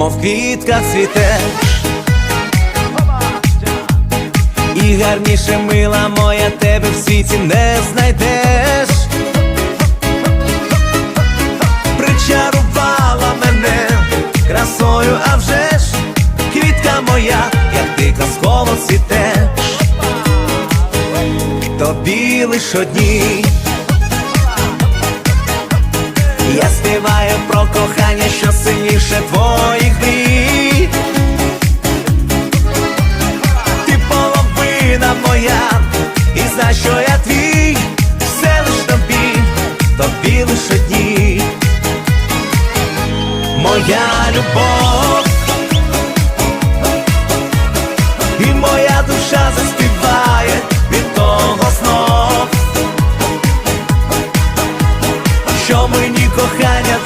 мов квітка цвітеш. І гарніше мила моя тебе в світі не знайдеш. Причарувала мене красою, а вже ж квітка моя, як ти казково цвітеш. Тобі лиш одній. Я співаю про кохання, що сильніше твоїх висоті моя любов і моя душа заспіває від того знов, що мені кохання.